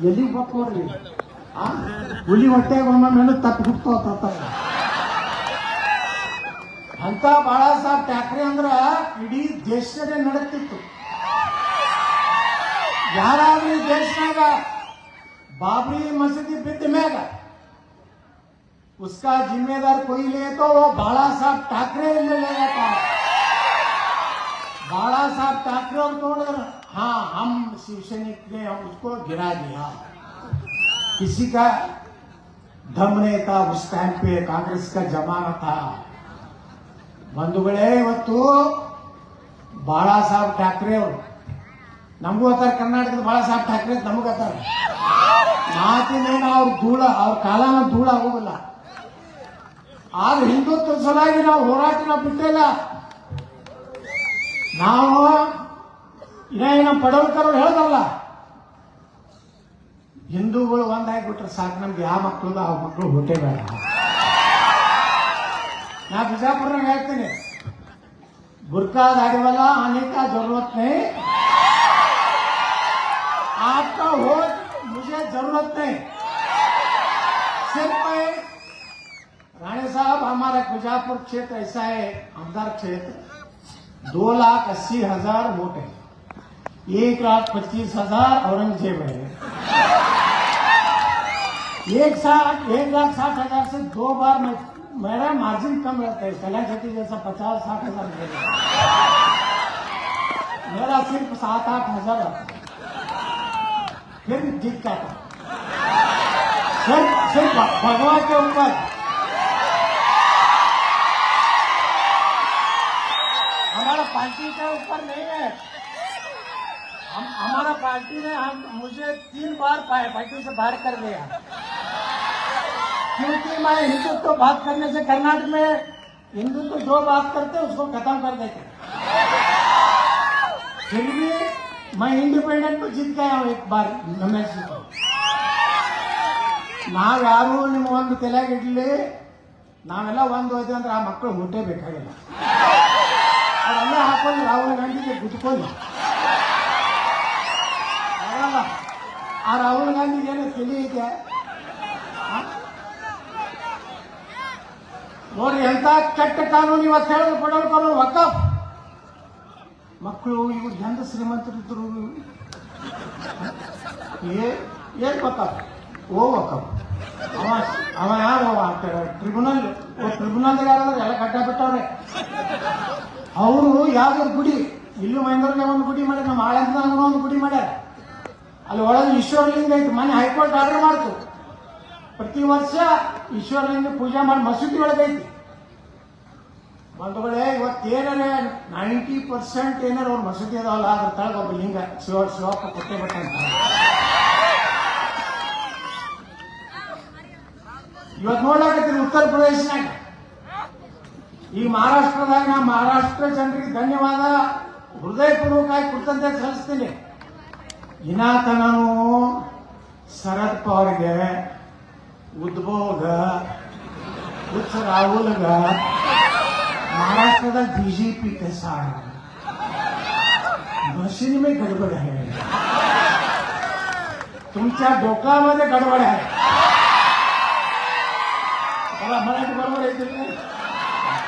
ಎಲ್ಲಿಗೆ ಬೇಕು ನೋಡ್ರಿ ಆ ಹುಲಿ ಹೊಟ್ಟೆಗೆ ಒಮ್ಮೊಮ್ಮೆ ತಪ್ಪು ಹುಟ್ಟೋತ ಅಂತ ಬಾಳ ಸಾಹೇಬ್ ಠಾಕ್ರೆ ಅಂದ್ರ ಇಡೀ ದೇಶದೇ ನಡಕ್ತಿತ್ತು ಯಾರಾದ್ರೂ ಈ ದೇಶನಾಗ ಬಾಬ್ರಿ ಮಸೀದಿ ಬಿದ್ದ ಮ್ಯಾಗ उसका जिम्मेदार कोई ले तो वो बाला साहब ठाकरे ले लेगा था बाला साहब ठाकरे और तोड़ हाँ हम शिवसैनिक ने उसको गिरा दिया किसी का दम नहीं था उस टाइम पे कांग्रेस का जमाना था ಬಂಧುಗಳೇ ಇವತ್ತು ಬಾಳಾ ಸಾಹೇಬ್ ಠಾಕ್ರೆ ಅವರು ನಮಗೂ ಅತ್ತಾರ ಕರ್ನಾಟಕದ ಬಾಳಾ ಸಾಹೇಬ್ ಠಾಕ್ರೆ ಅಂತ ನಮಗೂ ಅತ್ತಾರ ಮಾತಿನೇನು ಅವ್ರ ಧೂಳ ಅವ್ರ ಕಾಲನ ಧೂಳ ಆಗೋದಿಲ್ಲ ಆದ್ರೆ ಹಿಂದುತ್ವ ಸಲುವಾಗಿ ನಾವು ಹೋರಾಟ ನಾವು ಬಿಟ್ಟಿಲ್ಲ ನಾವು ಇನ್ನ ಪಡವಲ್ಕರ್ ಅವ್ರು ಹೇಳ್ದಲ್ಲ ಹಿಂದೂಗಳು ಒಂದಾಗ್ಬಿಟ್ರೆ ಸಾಕು ನಮ್ಗೆ ಯಾವ ಮಕ್ಕಳು ಆ ಮಕ್ಕಳು ಹುಟ್ಟೇ ಬೇಡ ನಾ ಬಿಜಾಪುರನಾಗ ಹೇಳ್ತೀನಿ बुरका दाढ़ी वाला आने का जरूरत नहीं आपका वोट मुझे जरूरत नहीं सिर्फ मैं राणे साहब हमारा बीजापुर क्षेत्र ऐसा है आमदार क्षेत्र दो लाख अस्सी हज़ार वोट है। एक लाख पच्चीस हज़ार औरंगज़ेब है एक साठ एक लाख साठ हज़ार से दो बार मेरा मार्जिन कम रहता है। कल्याण खेती जैसा पचास साठ हज़ार मेरा सिर्फ़ सात आठ हज़ार। फिर जीत जाता सिर्फ़ सिर्फ़ भगवान के ऊपर। ऊपर नहीं है हम हमारा पार्टी ने हम मुझे तीन बार पाए पार्टी से बाहर कर दिया क्योंकि मैं हिंदुत्व बात करने से कर्नाटक में हिंदुत्व जो बात करते उसको खत्म कर देते फिर भी मैं इंडिपेंडेंट में जीत गया हूँ एक बार रमेश जी को ನಾವ್ಯಾರು ನಿಮ್ಮ ಒಂದು ತಲೆಗಿಡ್ಲಿ ನಾವೆಲ್ಲ ಒಂದು ಹೋಯ್ತು ಅಂದ್ರೆ ಆ ಮಕ್ಕಳು ಹುಟ್ಟೇ ಬೇಕಾಗಿಲ್ಲ ಅವರೆಲ್ಲ ಹಾಕೊಂಡು ರಾಹುಲ್ ಗಾಂಧಿಗೆ ಆಗಲ್ಲ. ಆ ರಾಹುಲ್ ಗಾಂಧಿಗೆ ಏನೋ ತಿಳಿಯಿದೆ? ನೋಡ್ರಿ ಎಂತ ಕೆಟ್ಟ ಕಾನೂನು ಇವತ್ತು ಹೇಳಿದ್ರು ಕೊಡೋರು ವಕಫ್. ಮಕ್ಕಳು, ಇವ್ರು ಹೆಂಗ ಶ್ರೀಮಂತರಿದ್ರು? ಏನ್ ವಕಫ್ ಓ, ವಕಫ್. ಅವ ಅವ ಯಾರು ಅವ? ಟ್ರಿಬ್ಯುನಲ್ ಯಾರಾದ್ರೆ ಎಲ್ಲ ಕಟ್ಟ ಬಿಟ್ಟವ್ರೆ ಅವರು ಯಾವ್ದು ಗುಡಿ? ಇಲ್ಲೂ ಮೈಂದೂರಿಗೆ ಒಂದು ಗುಡಿ ಮಾಡ್ಯಾರ, ನಮ್ಮ ಆಳಂದನಾಗ ಒಂದು ಗುಡಿ ಮಾಡ್ಯಾರ. ಅಲ್ಲಿ ಒಳಗೆ ಈಶ್ವರಲಿಂಗ ಐತಿ, ಮನೆ ಹೈಕೋರ್ಟ್ ಆರ್ಡರ್ ಮಾಡ್ತು. ಪ್ರತಿ ವರ್ಷ ಈಶ್ವರಲಿಂಗ ಪೂಜೆ ಮಾಡಿ ಮಸೂತಿ ಒಳಗೈತಿ ಬಂಧುಗಳೇ ಇವತ್ತೇನಾರ ನೈಂಟಿ ಪರ್ಸೆಂಟ್ ಏನಾರ ಅವ್ರ ಮಸೂತಿ ಅದಾವಲ್ಲ, ಅದ್ರ ತಳಗ ಒಬ್ಬ ಲಿಂಗ, ಶಿವ, ಶಿವಪ್ಪ ಕೊಟ್ಟೆ ಬಟ್ಟ ಇವತ್ತು ನೋಡ್ಲಾಕತ್ತೀರಿ ಉತ್ತರ ಪ್ರದೇಶನಾಗ. ಈ ಮಹಾರಾಷ್ಟ್ರದಾಗ ನಾ ಮಹಾರಾಷ್ಟ್ರ ಜನರಿಗೆ ಧನ್ಯವಾದ ಹೃದಯಪೂರ್ವಕವಾಗಿ ಕೃತಜ್ಞತೆ ಸಲ್ಲಿಸ್ತೀನಿ ಇನಾತನನು ಶರದ್ ಪವಾರ್ಗೆ ಉದ್ಭವ್ಗ ಹುಚ್ಚ ರಾಹುಲ್ಗ महाराष्ट्र बीजेपी के साथ मशीन में गडबड आहे तुमच्या डोक्यामध्ये गडबड आहे मला मराठी बरोबर येते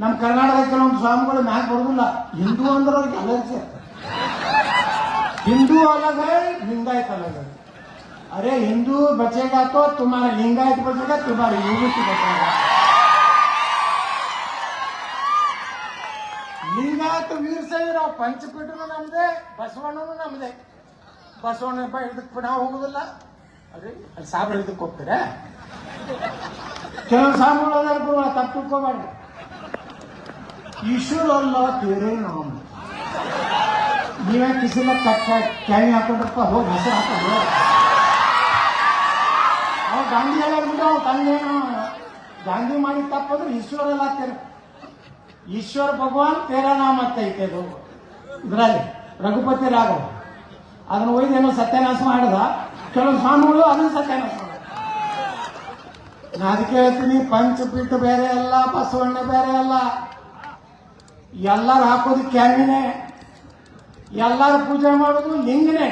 ನಮ್ಮ ಕರ್ನಾಟಕದ ಕೆಲವೊಂದು ಸ್ವಾಮಿಗಳು ಮ್ಯಾಕ್ ಬರೋದಿಲ್ಲ. ಹಿಂದೂ ಅಂದ್ರೆ ಅವ್ರಿಗೆ ಅಲರ್ಜಿ. ಹಿಂದೂ ಅಲಗ ಲಿಂಗಾಯತ್ ಅಲಗ ಅರೆ ಹಿಂದೂ ಬಚೇಗಾ ತೋ ತುಮಾರ ಲಿಂಗಾಯತ್ ಬಚೇಗಾ ತುಮಾರ ಯೋಗಿತ್ ಬಚೇಗಾ ಲಿಂಗಾಯತ ವೀರ್ ಪಂಚಪೀಠನು ನಮ್ದೆ, ಬಸವಣ್ಣನು ನಮ್ದೆ. ಬಸವಣ್ಣ ಇದಕ್ಕೆ ನಾವು ಹೋಗುದಿಲ್ಲ. ಅದೇ ಸಾಬ್ರ ಇದಕ್ಕೆ ಹೋಗ್ತೀರಾ. ಕೆಲವು ಸಾಮೂಲ ತಪ್ಪು ತಿಳ್ಕೊಬೇಡ್ರಿ ಸಾಬುಗಳು ಅದಾರ ಗುರು ತಪ್ಪು ತಿಳ್ಕೊಬಾರ್ದು ಈಶ್ವರ ಅಲ್ಲ ತೇರೇ ನಾಮ ನೀವೇ ಕಿಸಿಲ ಕಟ್ಟ ಕ್ಯಾವಿ ಹಾಕೊಂಡ್ರಪ್ಪ ಹೋಗಿ ಹೆಸರು ಹಾಕೊಂಡು ಗಾಂಧಿ ಹೇಳ್ಬಿಟ್ಟು ತಂದೇನು ಗಾಂಧಿ ಮಾಡಿದ ತಪ್ಪಂದ್ರೆ ಈಶ್ವರ ಎಲ್ಲ ತೆರ ಈಶ್ವರ ಭಗವಾನ್ ತೇರ ನಾಮ ಅಂತ ಐತೆ ಅದು ಇದರಲ್ಲಿ ರಘುಪತಿ ರಾಘವ ಅದನ್ನ ಒಯ್ದೇನೋ ಸತ್ಯನಾಶ ಮಾಡಿದ ಕೆಲವು ಸ್ವಾಮಿಗಳು ಅದನ್ನ ಸತ್ಯನಾಶ ಮಾಡಿದ ನಾ ಅದಕ್ಕೆ ಹೇಳ್ತೀನಿ ಪಂಚಪೀಠ ಬೇರೆ ಅಲ್ಲ ಬಸವಣ್ಣ ಬೇರೆ ಅಲ್ಲ ಎಲ್ಲರೂ ಹಾಕೋದು ಕ್ಯಾನಿನೇ ಎಲ್ಲರೂ ಪೂಜೆ ಮಾಡೋದು ಲಿಂಗನೇ.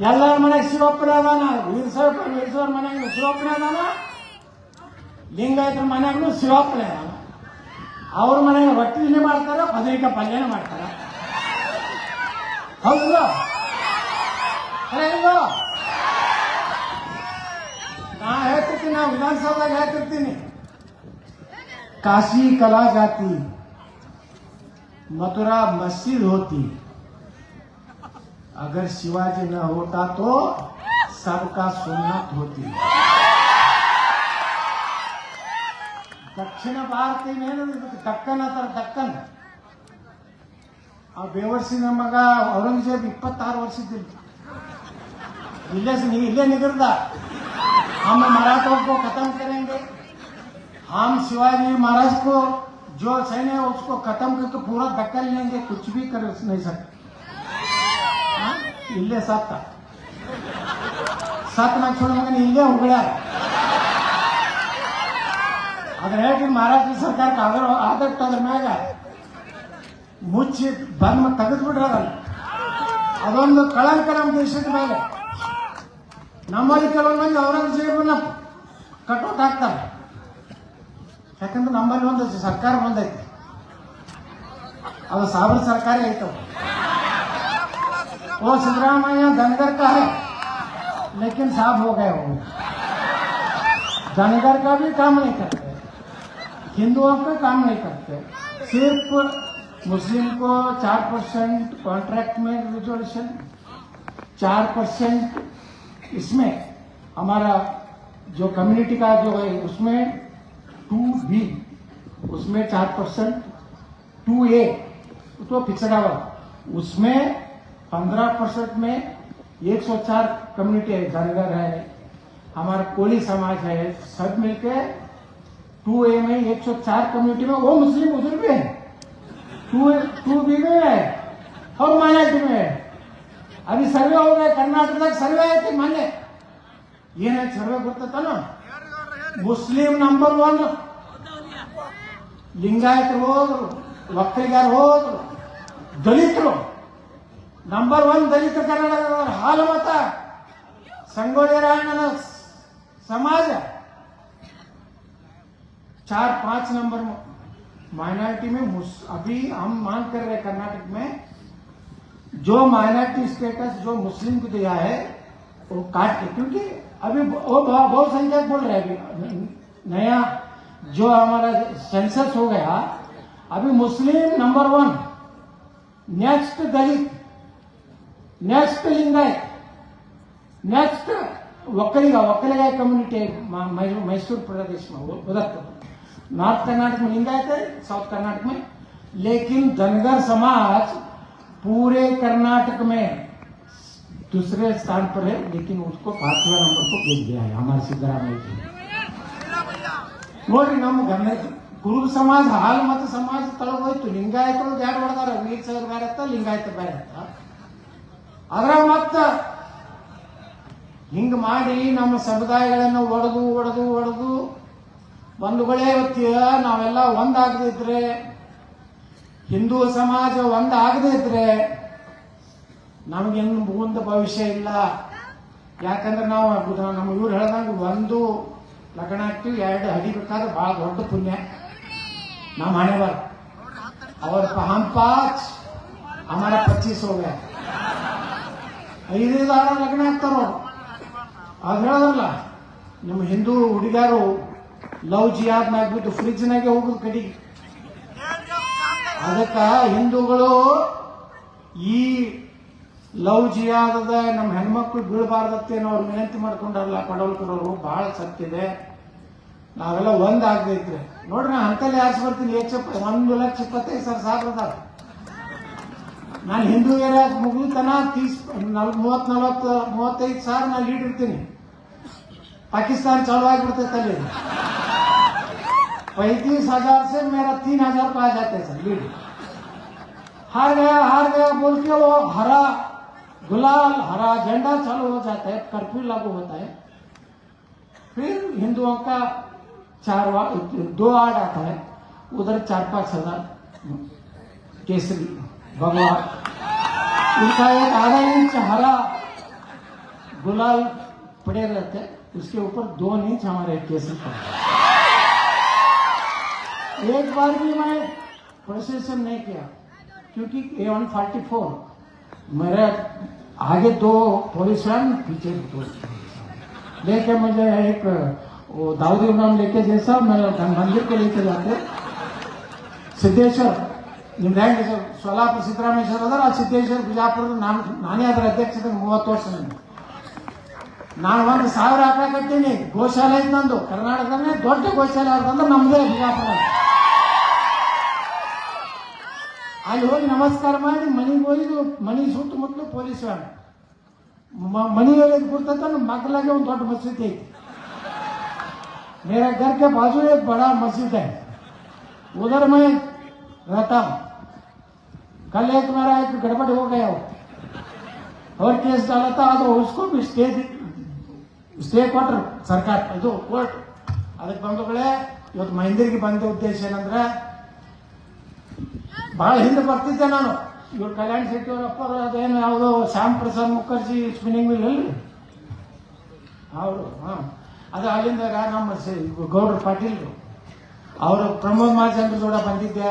ಎಲ್ಲರ ಮನೆಗೆ ಶಿವಪ್ಪನ ಅದಾನ ವೀರಸವ ಮನೆಗೆ ಶಿವಪ್ಪನ ಅದಾನ ಲಿಂಗಾಯತರ ಮನೆಗೂ ಶಿವಪ್ಪನ ಅದಾನ ಅವ್ರ ಮನೆಗೆ ಒಟ್ಟಿಗೆ ಮಾಡ್ತಾರೆ, ಪದವಿಕ ಪಲ್ಯನ ಮಾಡ್ತಾರೆ. ಹೌದು. ನಾ ಹೇಳ್ತಿರ್ತೀನಿ, ನಾ ವಿಧಾನಸೌಧದಾಗ ಹೇಳ್ತಿರ್ತೀನಿ. ಕಾಶಿ ಕಲಾ ಜಾತಿ. मथुरा मस्जिद होती अगर शिवाजी न होता तो सबका सुन्नत होती ದಕ್ಷಿಣ ಭಾರತ ಇನ್ನೇನು ಇದಕ್ಕೆ ದಕ್ಕನ್ ಅಂತಾರೆ ದಕ್ಕನ್ ಆ ಬೇವರ್ಸಿನ ಮಗ ಔರಂಗಜೇಬ್ ಇಪ್ಪತ್ತಾರು ವರ್ಷದಿಲ್ಲ ಇಲ್ಲೇ ಸ- ಇಲ್ಲೇ ನಿಗರ್ದ हम मराठों को खत्म करेंगे हम शिवाजी महाराज को जो सैन्य है उसको खत्म करके पूरा दक्कन लेंगे कुछ भी कर नहीं सकते हाँ? इल्ले सत्ता ಸತ್ ನಾ छोड़ ಮಗನ ಇಲ್ಲೇ ಉಗ್ಳ್ಯಾರ ಅದ್ರ ಹೇಳಿ ಮಹಾರಾಷ್ಟ್ರ ಸರ್ಕಾರಕ್ಕೆ ಅದ್ರ ಆದಷ್ಟು ಅದ್ರ ಮ್ಯಾಗ ಮುಚ್ಚಿ ಬಂದ್ ತೆಗೆದು ಬಿಡ್ರದಲ್ಲ ಅದೊಂದು ಕಳಂಕ ನಮ್ಮ ದೇಶದ ಮೇಲೆ ನಮ್ಮಲ್ಲಿ ಕೆಲವೊಂದು ಮಂದಿ ಔರಂಗಜೇಬನ್ನ ಕಟೌಟ್ ಹಾಕ್ತಾರೆ ಯಾಕಂದ್ರೆ ನಮ್ಮಲ್ಲಿ ಒಂದು ಸರ್ಕಾರ ಬಂದೈತಿ ಅದು ಸಾವಿರ ಸರ್ಕಾರ ಐತವ वो सिद्धरामैया धनगर का है लेकिन साफ हो गए वो धनगर का भी काम नहीं करते हिंदुओं का काम नहीं करते सिर्फ मुस्लिम को चार परसेंट कॉन्ट्रैक्ट में रिजर्वेशन चार परसेंट इसमें हमारा जो कम्युनिटी का जो है उसमें टू बी, उसमें चार परसेंट, टू ए तो पिछड़ा हुआ उसमें पंद्रह परसेंट में 104 कम्युनिटी है धनगर है, हमारा कोली समाज है, सब मिलके टू ए में 104 कम्युनिटी में वो मुस्लिम उधर भी है। टू टू बी में है और मायाटी में। है अभी सर्वे हो गए कर्नाटक सर्वे आए थे मान्य? ये नहीं सर्वे करता था ना? ಮುಸ್ಲಿಂ ನಂಬರ್ ಒನ್ ಲಿಂಗಾಯತರು ಹೋದ್ರು ಒಕ್ಕಲಿಗರು ಹೋದ್ರು ದಲಿತರು ನಂಬರ್ ಒನ್ ದಲಿತ ಕನ್ನಡದವರು ಹಾಲು ಮತ ಸಂಗೊಳ್ಳಿ ರಾಯಣ್ಣನ समाज चार पांच नंबर माइनॉरिटी में मुस- अभी हम मांग कर रहे हैं कर्नाटक में जो माइनॉरिटी स्टेटस जो मुस्लिम को दिया है वो काट के क्योंकि अभी वो बहु- बहुसंख्यक बोल रहे हैं अभी नया जो हमारा सेंसस हो गया अभी मुस्लिम number one next Dalit next Lingayat next Vokkaliga Vokkaliga community Mysore प्रदेश में वो उधर तक नॉर्थ कर्नाटक में लिंगायत है साउथ कर्नाटक में लेकिन धनगर समाज पूरे कर्नाटक में दूसरे स्थान पर है, लेकिन उसको पांचवा नंबर को भेज दिया है, हमारे सिद्धरामैया नम गण ಕುರುಬ ಸಮಾಜ ಹಾಲು ಮತ್ತು ಸಮಾಜ ತಳಗೋಯ್ತು ಲಿಂಗಾಯತರು ಬ್ಯಾಡ ಹೊಡೆದಾರ ವೀರ್ ಸರ್ ಬ್ಯಾಡ ಲಿಂಗಾಯತ ಬ್ಯಾಡ ಅದ್ರ ಮತ್ತ ಹಿಂಗ್ ಮಾಡಿ ನಮ್ಮ ಸಮುದಾಯಗಳನ್ನು ಒಡೆದು ಒಡೆದು ಒಡೆದು, ಬಂಧುಗಳೇ ಇವತ್ತಿಯ ನಾವೆಲ್ಲ ಒಂದಾಗದಿದ್ರೆ ಹಿಂದೂ ಸಮಾಜ ಒಂದಾಗದಿದ್ರೆ ನಮಗೇನು ಮುಂದೆ ಭವಿಷ್ಯ ಇಲ್ಲ. ಯಾಕಂದ್ರೆ ನಾವು ನಮ್ಮ ಇವ್ರು ಹೇಳ್ದಂಗೆ ಒಂದು ಲಗ್ನ ಆಗ್ತೀವಿ, ಎರಡು ಹಡಿಬೇಕಾದ್ರೆ ಭಾಳ ದೊಡ್ಡ ಪುಣ್ಯ. ನಮ್ಮ ಹಣೆವರ್ ಅವ್ರ ಹಮ್ ಪಾಚ್ ಅಮರ ಪಚ್ಚೀಸ್ ಹೋಗ್ಯ. ಐದೈದು ಆರು ಲಗ್ನ ಹಾಕ್ತಾರೋ ಅದು ಹೇಳೋದಲ್ಲ, ನಿಮ್ಮ ಹಿಂದೂ ಹುಡುಗರು ಲವ್ ಜಿಯಾದ್ ಹಾಕ್ಬಿಟ್ಟು ಫ್ರಿಜ್ನಾಗೆ ಹೋಗುದು ಕಡಿ. ಅದಕ್ಕ ಹಿಂದೂಗಳು ಈ ಲವ್ ಜಿಯಾದದ ನಮ್ಮ ಹೆಣ್ಮಕ್ಳು ಬೀಳಬಾರ್ದತ್ತೇನೋ ಅವ್ರು ವಿನಂತಿ ಮಾಡ್ಕೊಂಡಾರಲ್ಲ ಪಡವಲ್ಕರವರು ಬಹಳ ಸತ್ತಿದೆ ನಾವೆಲ್ಲ ಒಂದ್ ಆಗದೈತ್ರಿ ನೋಡ್ರಿ ನಾ ಅಂತಲ್ಲಿ ಆರ್ಸಿ ಬರ್ತೀನಿ ಹೆಚ್ಚಪ್ಪ ಒಂದು ಲಕ್ಷ ಇಪ್ಪತ್ತೈದು ಸಾವಿರ ಸಾವಿರ ಅದಾವ ನಾನು ಹಿಂದೂ ಏರಿಯಾ ಮುಗಿತನ ತೀಸ್ ನಲ್ ಮೂವತ್ ನಲವತ್ತು ಮೂವತ್ತೈದು ಸಾವಿರ ನಾನು ಲೀಡ್ ಇರ್ತೀನಿ पाकिस्तान चालू ಆಗಿಬಿಡ್ತೈತೆ ಅಲ್ಲಿ पैंतीस हजार से मेरा तीन हजार को आ जाते सर लीड हार गया हार गया बोल के वो हरा गुलाल, हरा झंडा चालू हो जाता है कर्फ्यू लागू होता है। फिर हिंदुओं का चार दो आड़ आता है, उधर चार पाँच हज़ार केसरी, भगवान। उनका एक आधा इंच हरा गुलाल पड़े रहते उसके ऊपर दो इंच हमारे केसरी पड़े। एक बार भी मैं प्रोसेसन नहीं किया, क्योंकि ए वन फोर्टी फोर मेरे आगे दो पुलिस वैन पीछे दो लेके मुझे एक वो दाऊदी नाम लेके जैसा मैं मंदिर को लेके जाते ಸಿದ್ದೇಶ್ವರ್ ನಿಮ್ದು ಹೆಂಗೆ ಸರ್ ಸೋಲಾಪುರ ಸಿದ್ದರಾಮೇಶ್ವರ ಅದರ ಆ ಸಿದ್ದೇಶ್ವರ್ ಬಿಜಾಪುರ ನಾನು ನಾನೇ ಅದರ ಅಧ್ಯಕ್ಷತೆ ಮೂವತ್ತು ವರ್ಷ ನನಗೆ ನಾನು ಒಂದು ಸಾವಿರ ಹಾಕಕತ್ತೀನಿ ಗೋಶಾಲೆ ಐತೆ ನಂದು ಕರ್ನಾಟಕದಲ್ಲೇ ದೊಡ್ಡ ಗೋಶಾಲೆ ಅವ್ರದಂದ್ರೆ ನಮ್ದೇ ಬಿಜಾಪುರ ಅಲ್ಲಿ ಹೋಗಿ ನಮಸ್ಕಾರ ಮಾಡಿ ಮನೆಗೆ ಹೋಗಿ ಮನೆ ಸುತ್ತಮುತ್ತಲು ಪೊಲೀಸ್ ವ್ಯಾನ್ ಮ- ಮನೆ ಹೇಳಿದ್ ಕೊಡ್ತಂತ ನಮ್ಮ ಮಕ್ಕಳಿಗೆ ಒಂದು ದೊಡ್ಡ ಮಸೀದಿ ಐತಿ मेरा घर के बाजू एक बड़ा मस्जिद है उधर मैं रहता हूँ कल एक मेरा एक गड़बड़ हो गया हो और केस डाला था तो उसको भी स्टे ಸ್ಟೇ ಕೊಟ್ರು ಸರ್ಕಾರ ಇದು ಕೋರ್ಟ್ ಅದಕ್ಕೆ ಬಂಧುಗಳೇ ಇವತ್ತು ಮಹಿಂದ್ರಿಗೆ ಬಂದ ಉದ್ದೇಶ ಏನಂದ್ರೆ ಬಹಳ ಹಿಂದೆ ಬರ್ತಿದ್ದೆ ನಾನು. ಇವ್ರು ಕಲ್ಯಾಣ ಶೆಟ್ಟಿ ಅವರಪ್ಪ ಅದೇನು ಯಾವುದೋ ಶ್ಯಾಮ್ ಪ್ರಸಾದ್ ಮುಖರ್ಜಿ ಸ್ಪಿನ್ನಿಂಗ್ ಮಿಲ್ ಅಲ್ರಿ ಅವರು, ಹಾಂ. ಅದು ಅಲ್ಲಿಂದ ನಮ್ಮ ಗೌಡ್ರು ಪಾಟೀಲ್ರು. ಅವರು ಪ್ರಮೋದ್ ಮಹಾಜನ್ರ ಜೋಡ ಬಂದಿದ್ದೆ.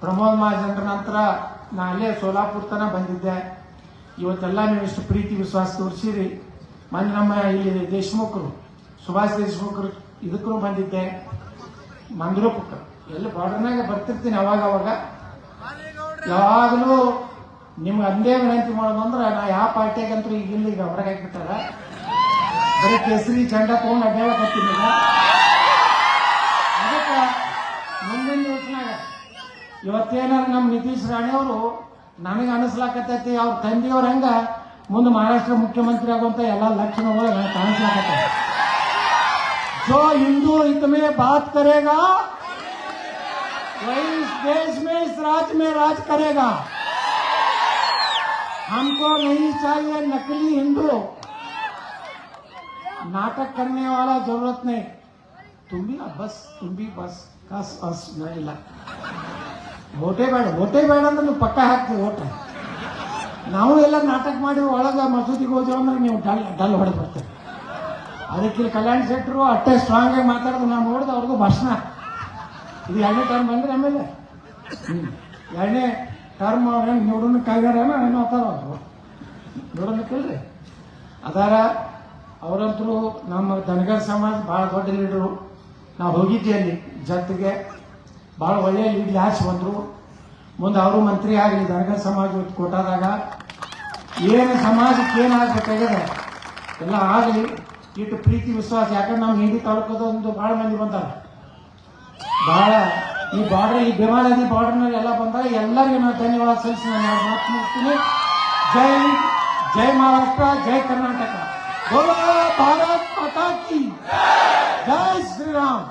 ಪ್ರಮೋದ್ ಮಹಾಜನ್ರ ನಂತರ ನಾ ಅಲ್ಲೇ ಸೋಲಾಪುರ ತನಕ ಬಂದಿದ್ದೆ. ಇವತ್ತೆಲ್ಲ ನೀವು ಇಷ್ಟು ಪ್ರೀತಿ, ವಿಶ್ವಾಸ ತೋರಿಸಿರಿ. ಮೊನ್ನೆ ನಮ್ಮ ಇಲ್ಲಿ ದೇಶಮುಖರು, ಸುಭಾಷ್ ದೇಶಮುಖರು ಇದಕ್ಕೂ ಬಂದಿದ್ದೆ. ಮಂದ್ರೂಪಕ್ಕೆ ಎಲ್ಲಿ ಬಾರ್ಡರ್ನಾಗ ಬರ್ತಿರ್ತೀನಿ ಅವಾಗ ಅವಾಗ ಯಾವಾಗಲೂ ನಿಮ್ಗೆ ಅಂದೇ ವಿನಂತಿ ಮಾಡೋದು ಅಂದ್ರೆ ನಾ ಯಾವ ಪಾರ್ಟಿಯಾಗಂತೂ ಈಗ ಇಲ್ಲಿ ಈಗ ಹೊರಗೆ ಹಾಕ್ಬಿಟ್ಟಾರ ಬರೀ ಕೇಸರಿ ಚಂಡ ತಗೊಂಡು ಅಡ್ಡಾಡಕತ್ತೀನಿ ಈಗ ಅದಕ್ಕೆ ಮುಂದಿನ ದಿವಸನಾಗ ಇವತ್ತೇನಾರ ನಮ್ಮ ನಿತೀಶ್ ರಾಣಿ ಅವರು ನನಗೆ ಅನಿಸ್ಲಾಕತ್ತೈತಿ ಅವ್ರ ತಂದೆಯವ್ರ ಹಂಗ ಮುಂದೆ ಮಹಾರಾಷ್ಟ್ರ ಮುಖ್ಯಮಂತ್ರಿ ಆಗುವಂತ ಎಲ್ಲ ಲಕ್ಷಣಗಳು ನನಗೆ ಕಾಣಿಸ್ಲಾಕತ್ತ जो हिंदू हित में बात करेगा वही इस देश में इस राज्य में राज करेगा हमको नहीं चाहिए नकली हिंदू नाटक करने वाला जरूरत नहीं तुम भी ना बस तुम भी बस बस बस ಇಲ್ಲ ಓಟೇ ಬೇಡ ಓಟೇ ಬೇಡ ಅಂದ್ರೆ ನೀವು ಪಕ್ಕ ಹಾಕ್ತೀವಿ ಓಟ ನಾವು ಎಲ್ಲ ನಾಟಕ ಮಾಡಿ ಒಳಗ ಮಸೂದಿಗೆ ಹೋದೇವು ಅಂದ್ರೆ ನೀವು ಡಲ್ ಡಲ್ ಹೊಡೆದು ಬರ್ತೀವಿ ಅದಕ್ಕೆ ಇಲ್ಲಿ ಕಲ್ಯಾಣ್ ಶೆಟ್ಟರು ಅಷ್ಟೇ ಸ್ಟ್ರಾಂಗ್ ಆಗಿ ಮಾತಾಡೋದು ನಾನು ನೋಡಿದೆ ಅವ್ರಿಗೂ ಭಾಷಣ ಇದು ಎರಡನೇ ಟರ್ಮ್ ಬಂದ್ರೆ ಆಮೇಲೆ. ಎರಡನೇ ಟರ್ಮ್ ಅವ್ರ ನೋಡೋಣ ಕಾಯ್ದಾರೇನೋ ಏನೋ ಅವರು. ಅವರು ನೋಡೋಣಕ್ಕಿಲ್ರಿ ಅದಾರ ಅವರಂತರೂ ನಮ್ಮ ದನಗರ್ ಸಮಾಜ ಭಾಳ ದೊಡ್ಡ ಲೀಡರು. ನಾವು ಹೋಗಿದ್ದೆ ಅಲ್ಲಿ, ಜೊತೆಗೆ. ಭಾಳ ಒಳ್ಳೆಯ ಲೀಡ್ ಹ್ಯಾಚ್ ಬಂದರು. ಮುಂದೆ ಅವರು ಮಂತ್ರಿ ಆಗಲಿ, ದನಗರ್ ಸಮಾಜ ಕೊಟ್ಟಾದಾಗ ಏನು ಸಮಾಜಕ್ಕೆ ಏನಾಗಬೇಕಾಗಿದೆ ಎಲ್ಲ ಆಗಲಿ, ಇಟ್ಟು ಪ್ರೀತಿ, ವಿಶ್ವಾಸ. ಯಾಕಂದ್ರೆ ನಮ್ಮ ಹಿಂದಿ ತಾಲೂಕದ ಒಂದು ಭಾಳ ಮಂದಿ ಬಂದಾರ. ಭಾಳ ಈ ಬಾರ್ಡರ್ ಈ ಭೀಮಾ ನದಿ ಬಾರ್ಡರ್ನಲ್ಲಿ ಎಲ್ಲ ಬಂದಾಗ ಎಲ್ಲರಿಗೂ ನಾನು ಧನ್ಯವಾದ ಸಲ್ಲಿಸಿ ನಾನು ಎರಡು ಮಾತು ಮುಗಿಸ್ತೀನಿ. ಜೈ ಜೈ ಮಹಾರಾಷ್ಟ್ರ, ಜೈ ಕರ್ನಾಟಕ. ಬೋಲೋ ಭಾರತ್ ಮಾತಾ ಕಿ ಜೈ ಶ್ರೀರಾಮ್.